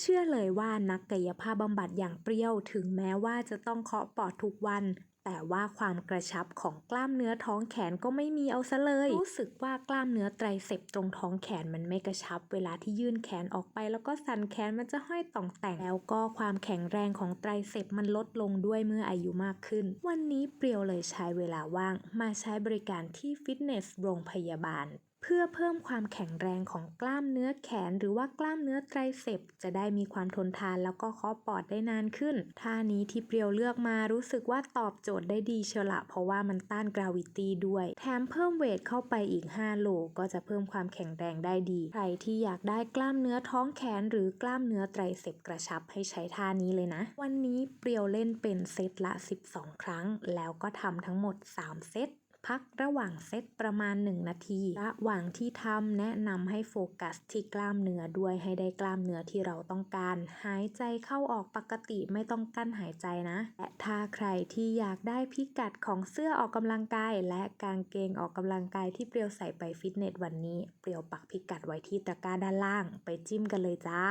เชื่อเลยว่านักกายภาพบำบัดอย่างเปรี้ยว ถึงแม้ว่าจะต้องเคาะปอดทุกวันแต่ว่าความกระชับของกล้ามเนื้อท้องแขนก็ไม่มีเอาซะเลย รู้สึกว่ากล้ามเนื้อไตรเสพตรงท้องแขนมันไม่กระชับ เวลาที่ยื่นแขนออกไป แล้วก็สั่นแขนมันจะห้อยต่องแต่งแล้วก็ความแข็งแรงของไตรเสพมันลดลงด้วยเมื่ออายุมากขึ้น วันนี้เปรียวเลยใช้เวลาว่าง มาใช้บริการที่ฟิตเนสโรงพยาบาล เพื่อเพิ่มความแข็งแรงของกล้ามเนื้อแขน หรือว่ากล้ามเนื้อไตรเสพจะได้มีความทนทานแล้วก็เคาะปอดได้นานขึ้น ท่านี้ที่เปรียวเลือกมารู้สึกว่าตอบโจทย์ได้ดีเชียวละ เพราะว่ามันต้านกราวิตี้ด้วย แถมเพิ่มเวทเข้าไปอีก 5 โลก็จะเพิ่มความแข็งแรงได้ดี ใครที่อยากได้กล้ามเนื้อท้องแขน หรือกล้ามเนื้อไตรเสพกระชับให้ใช้ท่านี้เลยนะ วันนี้เปรียวเล่นเป็นเซตละ 12 ครั้ง แล้วก็ทำทั้งหมด 3 เซต พักระหว่างเซตประมาณ 1 นาที ระหว่างที่ทำแนะนำให้โฟกัสที่กล้ามเนื้อด้วยให้ได้กล้ามเนื้อที่เราต้องการ หายใจเข้าออกปกติไม่ต้องกั้นหายใจนะ และถ้าใครที่อยากได้พิกัดของเสื้อออกกำลังกาย และกางเกงออกกำลังกายที่เปรียวใส่ไปฟิตเนสวันนี้ เปรียวปักพิกัดไว้ที่ตะกร้าด้านล่าง ไปจิ้มกันเลยจ้า